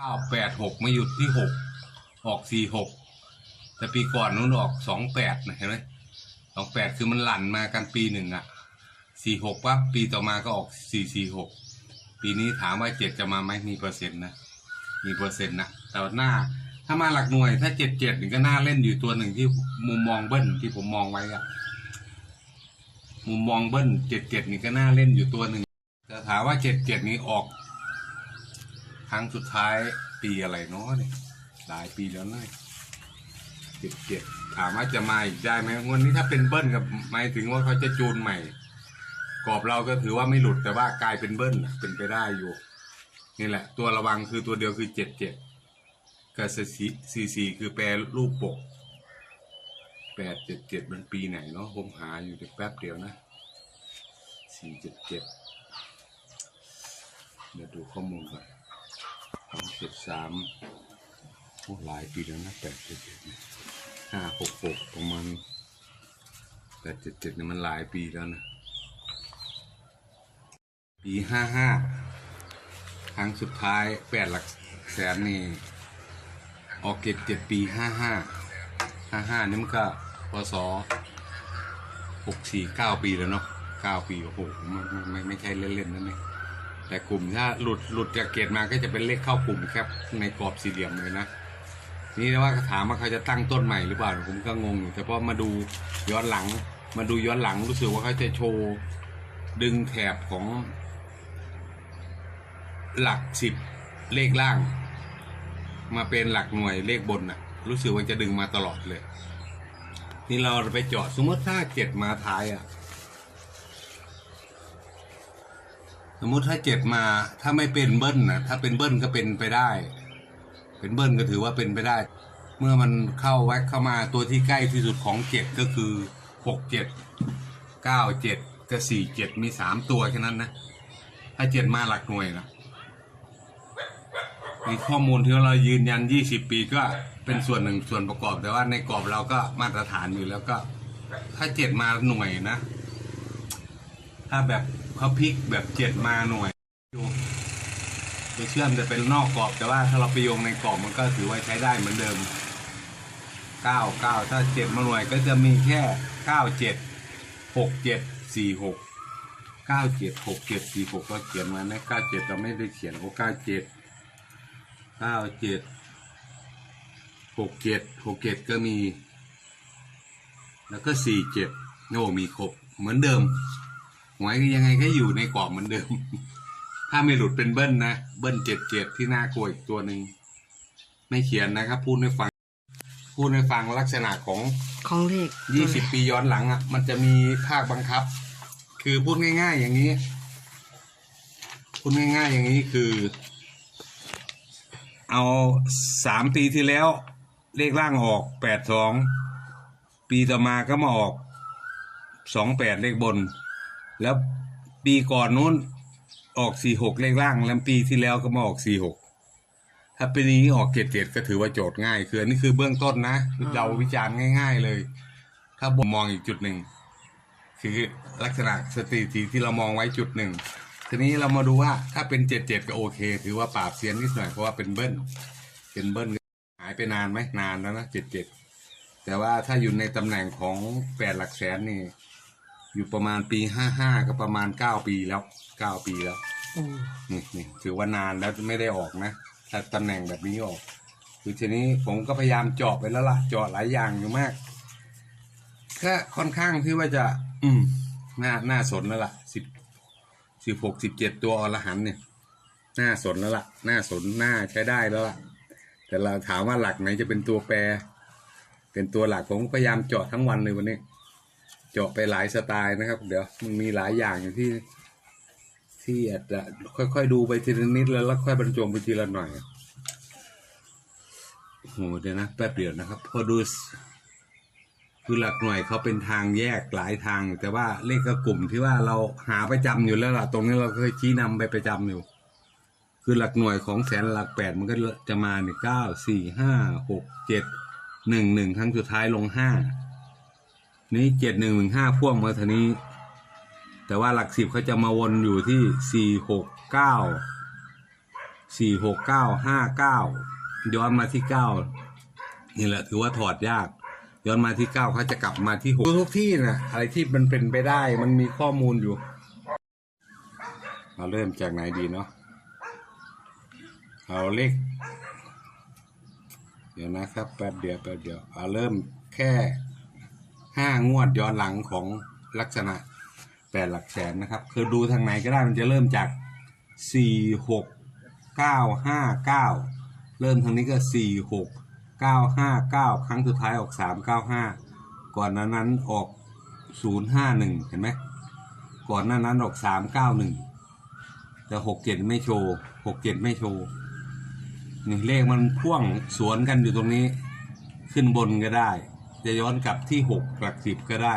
เก้าแปดหกมาหยุดที่หกออกสี่หกแต่ปีก่อนนู้นออกสองแปดนะเห็นไหมสองแปดคือมันหลั่นมากันปีหนึ่งอะสี่หกปั๊บปีต่อมาก็ออกสี่สี่หกปีนี้ถามว่าเจ็ดจะมาไหมมีเปอร์เซ็นต์นะมีเปอร์เซ็นต์นะแต่หน้าถ้ามาหลักหน่วย ถ้าเจ็ดเจ็ดนี่ก็น่าเล่นอยู่ตัวหนึ่งที่มุมมองเบิ้ลที่ผมมองไว้อะมุมมองเบิ้ลเจ็ดเจ็ดนี่ก็น่าเล่นอยู่ตัวหนึ่งแต่ถามว่าเจ็ดเจ็ดนี้ออก ครั้งสุดท้ายปีอะไรเนาะเนี่ยหลายปีแล้วนะเจ็ดเจ็ดถามว่าจะมาอีกได้ไหมวันนี้ถ้าเป็นเบิ้ลกับหมายถึงว่าเขาจะจูนใหม่ กรอบเราก็ถือว่าไม่หลุดแต่ว่ากลายเป็นเบิ้ลเป็นไปได้อยู่ นี่แหละ ตัวระวังคือตัวเดียวคือเจ็ดเจ็ดกับสี่สี่สี่คือแปลรูปปกแปดเจ็ดเจ็ดมันปีไหนเนาะผมหาอยู่เดี๋ยวแป๊บเดียวนะสี่เจ็ดเจ็ดเดี๋ยวดูข้อมูลก่อน สองเจ็ดสามโอ้หลายปีแล้วนะแปดเจ็ดเจ็ดห้าหกหกประมาณแปดเจ็ดเจ็ดเนี่ยมันหลายปีแล้วนะ ปีห้าห้าครั้งสุดท้ายแปดหลักแสนนี่ออกเก็บเจ็ดปีห้าห้าห้าห้านี่มันก็พศหกสี่เก้าปีแล้วเนาะเก้าปีโอ้โหมันไม่ไม่ไม่ใช่เล่นๆนั่นเอง แต่กลุ่มถ้าหลุดหลุดจากเกตมาก็จะเป็นเลขเข้ากลุ่มแคบในกรอบสี่เหลี่ยมเลยนะนี่ว่าถามว่าเขาจะตั้งต้นใหม่หรือเปล่าผมก็งงอยู่แต่พอมาดูย้อนหลัง มาดูย้อนหลังรู้สึกว่าเขาจะโชว์ดึงแถบของ หลักสิบเลขล่าง มาเป็นหลักหน่วยเลขบนน่ะ รู้สึกว่าจะดึงมาตลอดเลย นี่เราไปเจาะสมมติถ้าเจ็ดมาท้ายอะ สมมติถ้าเจ็ดมาถ้าไม่เป็นเบิ้ลนะถ้าเป็นเบิ้ลก็เป็นไปได้ เป็นเบิ้ลก็ถือว่าเป็นไปได้ เมื่อมันเข้าแว็กเข้ามาตัวที่ใกล้ที่สุดของเจ็ดก็คือหกเจ็ดเก้าเจ็ดกับสี่เจ็ดมีสามตัวแค่นั้นนะ ถ้าเจ็ดมาหลักหน่วยนะมีข้อมูลที่เรายืนยันยี่สิบปีก็เป็นส่วนหนึ่งส่วนประกอบแต่ว่าในกรอบเราก็มาตรฐานอยู่แล้วก็ ถ้าเจ็ดมาหน่วยนะ ถ้าแบบเขาพลิกแบบเจ็ดมาหน่วยดูตัวเชื่อมจะเป็นนอกกรอบแต่ว่าถ้าเราไปโยงในกรอบมันก็ถือว่าใช้ได้เหมือนเดิมเก้าเก้าถ้าเจ็ดมาหน่วยก็จะมีแค่เก้าเจ็ดหกเจ็ดสี่หกเก้าเจ็ดหกเจ็ดสี่หกก็เขียนมานะเก้าเจ็ดเราไม่ได้เขียนโอ้เก้าเจ็ดเก้าเจ็ดหกเจ็ดหกเจ็ดก็มี แล้วก็สี่เจ็ดโน่มีครบเหมือนเดิม หวยยังไงก็อยู่ในกรอบเหมือนเดิม ถ้าไม่หลุดเป็นเบิ้ลนะ เบิ้ลเจ็ดเจ็ดที่น่ากลัวอีกตัวหนึ่งไม่เขียนนะครับ พูดให้ฟัง พูดให้ฟังลักษณะของของเลขยี่สิบปีย้อนหลังอะ มันจะมีภาคบังคับ คือพูดง่าย ๆ อย่างนี้ พูดง่าย ๆ อย่างนี้คือ เอาสามปีที่แล้ว เลขล่างออกแปดสองปีต่อมาก็มาออกสองแปดเลขบน แล้วปีก่อนนู้นออกสี่หกเลขล่าง แล้วปีที่แล้วก็มาออกสี่หกถ้าปีนี้ออกเจ็ดเจ็ดก็ถือว่าโจทย์ง่ายคืออันนี้คือเบื้องต้นนะเราวิจารณ์ง่าย ๆเลย ถ้าผมมองอีกจุดหนึ่งคือลักษณะสถิติที่เรามองไว้จุดหนึ่งทีนี้เรามาดูว่าถ้าเป็นเจ็ดเจ็ดก็โอเค ถือว่าปราบเซียนนิดหน่อยเพราะว่าเป็นเบิ้ลเป็นเบิ้ลหายไปนานไหมนานแล้วนะเจ็ดเจ็ดแต่ว่าถ้าอยู่ในตำแหน่งของแปดหลักแสนนี่ อยู่ประมาณปีห้าห้าก็ประมาณเก้าปีแล้วเก้าปีแล้วอืมนี่นี่ถือว่านานแล้วไม่ได้ออกนะถ้าตำแหน่งแบบนี้ออกคือทีนี้ผมก็พยายามเจาะไปแล้วล่ะเจาะหลายอย่างอยู่มากก็ค่อนข้างที่ว่าจะ อืมน่าน่าสนแล้วล่ะสิบสิบหกสิบเจ็ดตัวอรหันต์เนี่ยน่าสนแล้วล่ะน่าสนน่าใช้ได้แล้วล่ะ แต่เราถามว่าหลักไหนจะเป็นตัวแปร เป็นตัวหลักผมพยายามเจาะทั้งวันเลยวันนี้ เจาะไปหลายสไตล์นะครับ เดี๋ยวมันมีหลายอย่างอย่างที่ ที่อาจจะค่อยๆดูไปทีละนิดแล้วแล้วค่อยบรรจงไปทีละหน่อยโอ้โหเดี๋ยวนะแป๊บเดียวนะครับพอดูคือหลักหน่วยเขาเป็นทางแยกหลายทาง แต่ว่าเลขกลุ่มที่ว่าเราหาประจำอยู่แล้วล่ะตรงนี้เราเคยชี้นำไปประจำอยู่ คือหลักหน่วยของแสนหลักแปดมันก็จะมาเนี่ยเก้าสี่ห้าหกเจ็ดหนึ่งหนึ่งครั้งสุดท้ายลงห้า นี้เจ็ดหนึ่งหนึ่งห้าพ่วงมาทีนี้ แต่ว่าหลักสิบเขาจะมาวนอยู่ที่สี่หกเก้าสี่หกเก้าห้าเก้าย้อนมาที่เก้านี่แหละถือว่าถอดยาก ย้อนมาที่เก้าเขาจะกลับมาที่หกทุกที่นะอะไรที่มันเป็นไปได้มันมีข้อมูลอยู่ เราเริ่มจากไหนดีเนาะเอาเลขเดี๋ยวนะครับแป๊บเดียวแป๊บเดียวเอาเริ่มแค่ ห้างวดย้อนหลังของลักษณะแปดหลักแสนนะครับ คือดูทางไหนก็ได้มันจะเริ่มจากสี่หกเก้าห้าเก้าเริ่มทางนี้ก็สี่หกเก้าห้าเก้าครั้งสุดท้ายออกสามเก้าห้าก่อนนั้นนั้นออกศูนย์ห้าหนึ่งเห็นไหมก่อนหน้านั้นออกสามเก้าหนึ่งแต่หกเจ็ดไม่โชว์หกเจ็ดไม่โชว์นี่เลขมันพ่วงสวนกันอยู่ตรงนี้ ขึ้นบนก็ได้ จะย้อนกลับที่หกหลักสิบก็ได้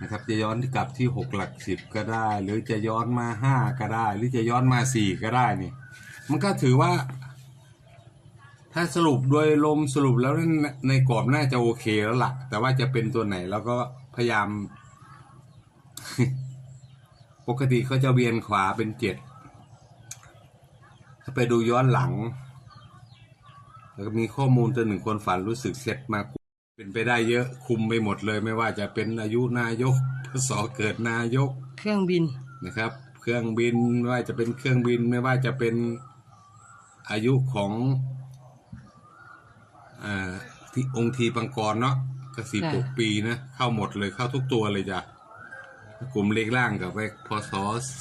นะครับจะย้อนกลับที่หกหลักสิบก็ได้ หรือจะย้อนมาห้าก็ได้ หรือจะย้อนมาสี่ก็ได้นี่มันก็ถือว่า ถ้าสรุปโดยลมสรุปแล้วในกรอบน่าจะโอเคแล้วล่ะ แต่ว่าจะเป็นตัวไหนเราก็พยายาม ปกติเขาจะเวียนขวาเป็นเจ็ดถ้าไปดูย้อนหลัง แล้วก็มีข้อมูลตัวหนึ่งคนฝันรู้สึกเสร็จมาเป็นไปได้เยอะคุมไปหมดเลย ไม่ว่าจะเป็นอายุนายกพศเกิดนายก เครื่องบินนะครับ เครื่องบินไม่ว่าจะเป็นเครื่องบินไม่ว่าจะเป็นอายุของอ่าที่องค์ทีปังกรเนาะก็สี่หกปีนะเข้าหมดเลยเข้าทุกตัวเลยจ้ะกลุ่มเลขล่างกับไปพศ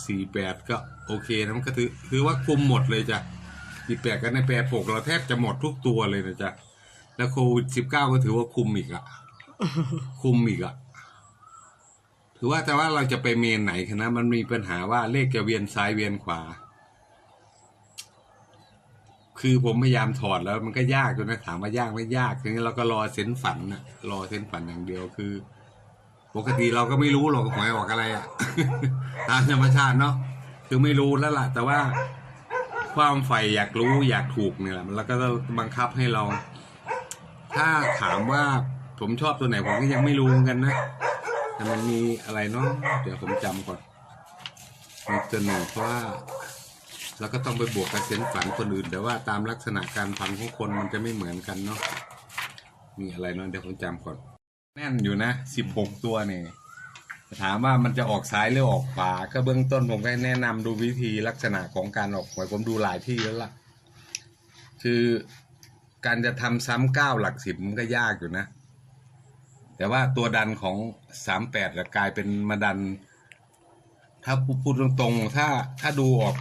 สี่แปดก็โอเคนะมันก็ถือถือว่าคุมหมดเลยจ้ะ สี่แปดกันในแปรปกเราแทบจะหมดทุกตัวเลยนะจ๊ะ แล้วโควิดสิบเก้าก็ถือว่าคุมอีกอะคุมอีกอะถือว่าแต่ว่าเราจะไปเมนไหนคณะมันมีปัญหาว่าเลขจะเวียนซ้ายเวียนขวา คือผมพยายามถอดแล้วมันก็ยากจนนะถามว่ายากไม่ยากทีนี้เราก็รอเส้นฝันนะรอเส้นฝันอย่างเดียวคือ ปกติเราก็ไม่รู้หรอกหวยออกอะไรอะตามธรรมชาติเนาะคือไม่รู้แล้วล่ะ แต่ว่า ความใฝ่อยากรู้อยากถูกเนี่ยแหละแล้วก็บังคับให้เรา ถ้าถามว่าผมชอบตัวไหนผมก็ยังไม่รู้เหมือนกันนะแต่มันมีอะไรเนาะเดี๋ยวผมจำก่อนมีตัวหนึ่งเพราะว่าเราก็ต้องไปบวกกับเซนฝันคนอื่น แต่ว่าตามลักษณะการฟังของคนมันจะไม่เหมือนกันเนาะมีอะไรเนาะเดี๋ยวผมจำก่อน แน่นอยู่นะสิบหกตัวเนี่ย ถามว่ามันจะออกซ้ายหรือออกขวาก็เบื้องต้นผมก็แนะนำดูวิธีลักษณะของการออกหวยผมดูหลายที่แล้วล่ะ คือการจะทำซ้ำเก้าหลักสิบมันก็ยากอยู่นะ แต่ว่าตัวดันของสามแปดกลายเป็นมาดัน ถ้าพูดตรงๆ ถ้าถ้าดูออก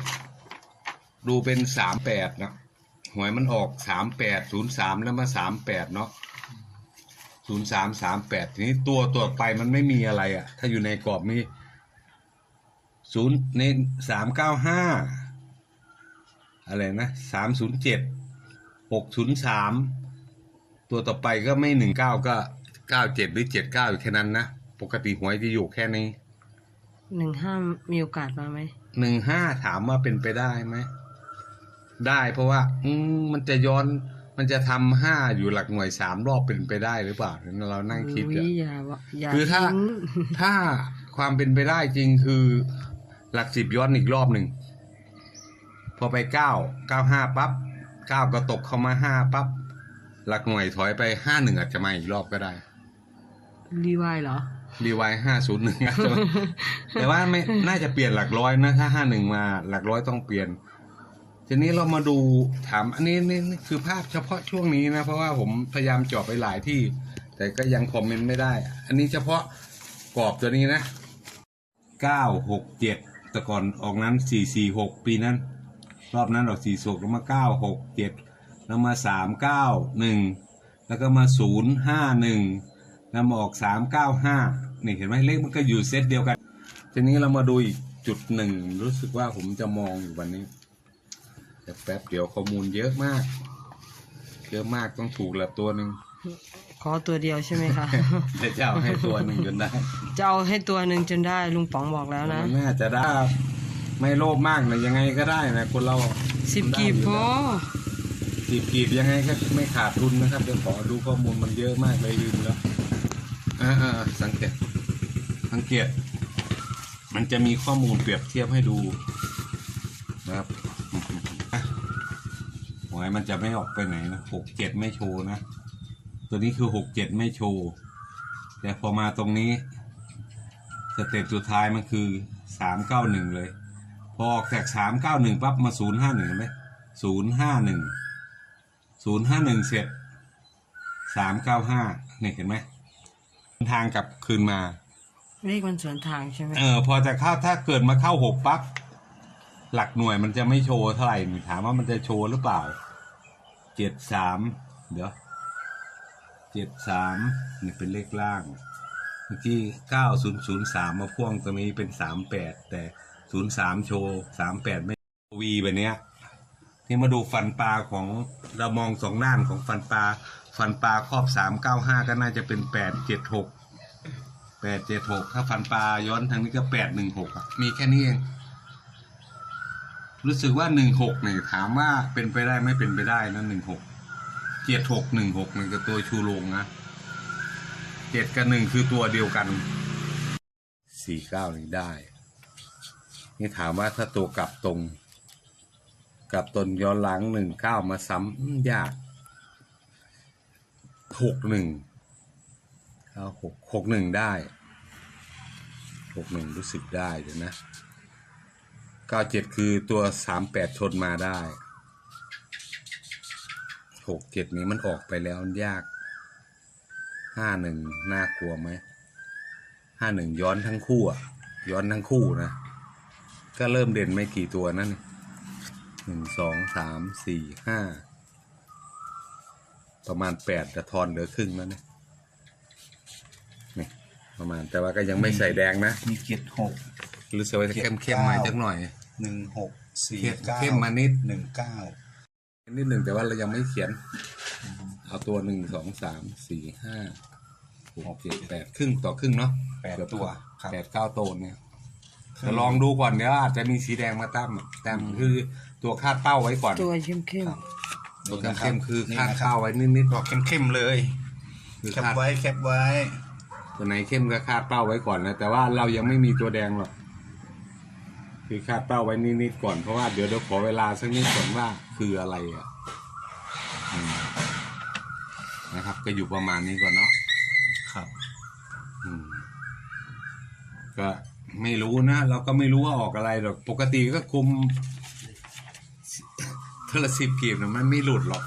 ดูเป็นสามแปดนะหวยมันออกสามแปดศูนย์สามแล้วมาสามแปดเนาะ ศูนย์สามสามแปดทีนี้ตัวตัวไปมันไม่มีอะไรอะ่ะ ถ้าอยู่ในกรอบมีศูนย์ในสามเก้าห้าอะไรนะสามศูนย์เจ็ดหกศูนย์สามตัวต่อไปก็ไม่หนึ่งเก้าก็เก้าเจ็ดหรือเจ็ดเก้าอยู่แค่นั้นนะ ปกติหวยจะอยู่แค่นี้หนึ่งห้ามีโอกาสมาไหมหนึ่งห้าถามว่าเป็นไปได้ไหม ได้เพราะว่า อืมมันจะย้อน มันจะทำห้าอยู่หลักหน่วยสามรอบเป็นไปได้หรือเปล่าเรานั่งคิดอุ๊อะยอย่าว่าอย่าคือถ้าทิ้งถ้าความเป็นไปได้จริงคือหลักสิบย้อนอีกรอบหนึ่ง พอไปเก้าเก้าห้าปั๊บเก้าก็ตกเข้ามาห้าปั๊บหลักหน่วยถอยไปห้าหนึ่งอาจจะมาอีกรอบก็ได้รีไวล์เหรอรีไวห้าศูนย์หนึ่งแต่ว่าไม่น่าจะเปลี่ยนหลักร้อยนะ ถ้าห้าหนึ่งมาหลักร้อยต้องเปลี่ยน ทีนี้เรามาดูถามอันนี้นี่นี่คือภาพเฉพาะช่วงนี้นะ เพราะว่าผมพยายามเจาะไปหลายที่ แต่ก็ยังคอมเมนต์ไม่ได้ อันนี้เฉพาะกรอบตัวนี้นะเก้าหกเจ็ดแต่ก่อนออกนั้นสี่สี่หกปีนั้น รอบนั้นออกสี่สกแล้วมาเก้าหกเจ็ดแล้วมาสามเก้าหนึ่งแล้วก็มาศูนย์ห้าหนึ่งแล้วมาออกสามเก้าห้านี่เห็นไหมเลขมันก็อยู่เซตเดียวกัน ทีนี้เรามาดูอีกจุดหนึ่งรู้สึกว่าผมจะมองอยู่วันนี้ แต่แป๊บเดียวข้อมูลเยอะมาก เยอะมากต้องถูกละตัวหนึ่งขอตัวเดียวใช่ไหมคะแต่เจ้าให้ตัวหนึ่งจนได้ จะเอาให้ตัวหนึ่งจนได้ลุงป๋องบอกแล้วนะ มันน่าจะได้ไม่โลภมากนะยังไงก็ได้นะคนเราสิบได้กีบอยู่พอสิบกีบยังไงก็ไม่ขาดทุนนะครับเดี๋ยวขอดูข้อมูลมันเยอะมากเลยลืมแล้วอ่าอ่าสังเกตสังเกต มันจะมีข้อมูลเปรียบเทียบให้ดู นะครับ หวย มันจะไม่ออกไปไหนนะหกเจ็ดไม่โชว์นะ ตัวนี้คือหกเจ็ดไม่โชว์ แต่พอมาตรงนี้ สเต็ปสุดท้ายมันคือสามเก้าหนึ่งเลย พอออกจากสามเก้าหนึ่งปั๊บมาศูนย์ห้าหนึ่งเห็นไหมศูนย์ห้าหนึ่งศูนย์ห้าหนึ่งเสร็จสามเก้าห้าเนี่ยเห็นไหมทางกลับคืนมาเลขมันสวนทางใช่ไหมเออพอจะเข้าถ้าเกิดมาเข้าหกปั๊บหลักหน่วยมันจะไม่โชว์เท่าไหร่หนูถามว่ามันจะโชว์หรือเปล่าเจ็ดสามเดี๋ยวเจ็ดสามนี่เป็นเลขล่างเมื่อกี้เก้าศูนย์ศูนย์สามมาพ่วงตรงนี้เป็นสามแปดแต่ศูนย์สามโชว์สามแปดไม่วีแบบเนี้ยนี่มาดูฟันปลาของเรามองสองด้านของฟันปลาฟันปลาครอบสามเก้าห้าก็น่าจะเป็นแปดเจ็ดหกแปดเจ็ดหกถ้าฟันปลาย้อนทางนี้ก็แปดหนึ่งหกมีแค่นี้เอง รู้สึกว่าหนึ่งหกเนี่ยถามว่าเป็นไปได้ไม่เป็นไปได้นะหนึ่งหกเจ็ดหกหนึ่งหกมันก็ตัวชูโรงนะเจ็ดกับหนึ่งคือตัวเดียวกันสี่เก้านี่ได้ นี่ถามว่าถ้าตัวกลับตรง กลับตนย้อนหลังหนึ่งเก้ามาซ้ำยากหกหนึ่งเอาหกหกหนึ่งได้หกหนึ่งรู้สึกได้เดี๋ยวนะ เก้าเจ็ดคือตัวสามแปดชนมาได้หกเจ็ดนี้มันออกไปแล้วมันยากห้าหนึ่งน่ากลัวไหมห้าหนึ่งย้อนทั้งคู่อะ ย้อนทั้งคู่นะ ก็เริ่มเด่นไม่กี่ตัวนั่นหนึ่งสองสามสี่ห้าประมาณแปดจะทอนเหลือครึ่งแล้วเนี่ยนี่ประมาณแต่ว่าก็ยังไม่ใส่แดงนะ มีเจ็ดหกรู้สึกว่าจะเข้มเข้มๆมาจักหน่อย หนึ่งหกสี่เข้มเก้าเข้มมานิดหนึ่งเก้านิดหนึ่งแต่ว่าเรายังไม่เขียน เอาตัวหนึ่งสองสามสี่ห้าหกเจ็ดแปดครึ่งต่อครึ่งเนาะแปดเกือบตัวครับแปดเก้าโตนเนี่ยจะลองดูก่อนเดี๋ยวอาจจะมีสีแดงมาตั้มแต้มคือตัวคาดเป้าไว้ก่อน ตัวเข้มเข้มครับตัวนี่นะรับเข้มๆคือนี่คาดนะครับเป้าไว้นิดบอกเข้มๆเลยๆคือแคปคาดไว้แคปไว้ ตัวไหนเข้มก็คาดเป้าไว้ก่อนนะแต่ว่าเรายังไม่มีตัวแดงหรอก คือคาดเป้าไว้นิดๆก่อนเพราะว่าเดี๋ยวเดี๋ยวขอเวลาสักนิดก่อนว่าคืออะไรอะอืมนะครับ ก็อยู่ประมาณนี้ก่อนเนาะครับอืมก็ไม่รู้นะเราก็ไม่รู้ว่าออกอะไรหรอกปกติก็คุมเทอละสิบกีบนะมันไม่หลุดหรอก